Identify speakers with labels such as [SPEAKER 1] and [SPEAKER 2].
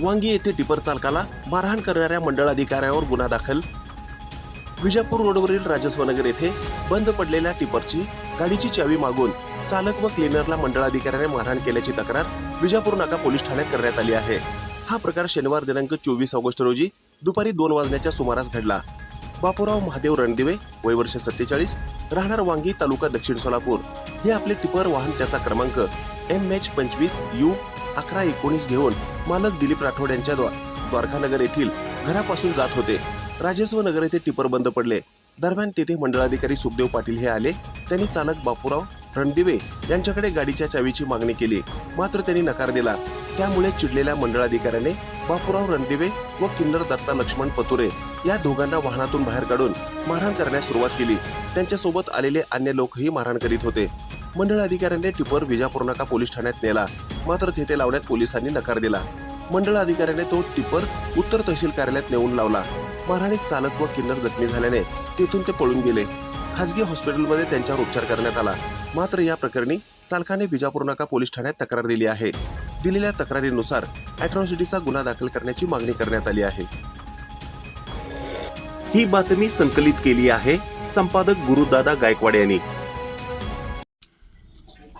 [SPEAKER 1] वांगी येथे टिपर चालकाला मारहाण करणाऱ्या मंडळ अधिकाऱ्यावर गुन्हा दाखल. विजापूर रोडवरील राजस्वनगर येथे बंद पडलेल्या टिपरची गाडीची चावी मागून चालक व क्लिनरला मंडळ अधिकाऱ्याने मारहाण केल्याची तक्रार विजापूर नाका पोलीस ठाण्यात करण्यात आली आहे. हा प्रकार शनिवार दिनांक चोवीस ऑगस्ट रोजी दुपारी दोन वाजण्याच्या सुमारास घडला. बापूराव महादेव रणदिवे वय वर्ष सत्तेचाळीस राहणार वांगी तालुका दक्षिण सोलापूर. हे आपले टिपर वाहन त्याचा क्रमांक एम एच पंचवीस यू अकरा एकोणीस घेऊन मालक दिलीप राठोड यांच्या द्वा- द्वारकानगर येथील घरापासून जात होते. राजस्व नगर येथे टिपर बंद पडले. दरम्यान तेथे मंडळाधिकारी सुखदेव पाटील हे आले. त्यांनी चालक बापूराव रणदिवे यांच्याकडे गाडीच्या चावीची मागणी केली. मात्र त्यांनी नकार दिला. त्यामुळे चिडलेल्या मंडळाधिकाऱ्याने बापूराव रणदिवे व किन्नर दत्ता लक्ष्मण पतुरे या दोघांना वाहनातून बाहेर काढून मारहाण करण्यास सुरुवात केली. त्यांच्यासोबत आलेले अन्य लोकही मारहाण करीत होते. मंडळ अधिकाऱ्यांनी टिपर विजापूर नाका पोलीस ठाण्यात नेला. मात्र तेथे लावण्यात पोलिसांनी नकार दिला. मंडळ अधिकाऱ्याने तो टिपर उत्तर तहसील कार्यालयात नेऊन लावला. मारहाणीत चालक व किन्नर जखमी झाल्याने तेथून ते पळून गेले. खासगी हॉस्पिटलमध्ये त्यांच्यावर उपचार करण्यात आला. मात्र या प्रकरणी चालकाने बिजापूर नाका पोलीस ठाण्यात तक्रार दिली आहे. दिलेल्या तक्रारीनुसार अॅट्रॉसिटीचा गुन्हा दाखल करण्याची मागणी करण्यात आली आहे. ही बातमी संकलित केली आहे संपादक गुरुदादा गायकवाड यांनी.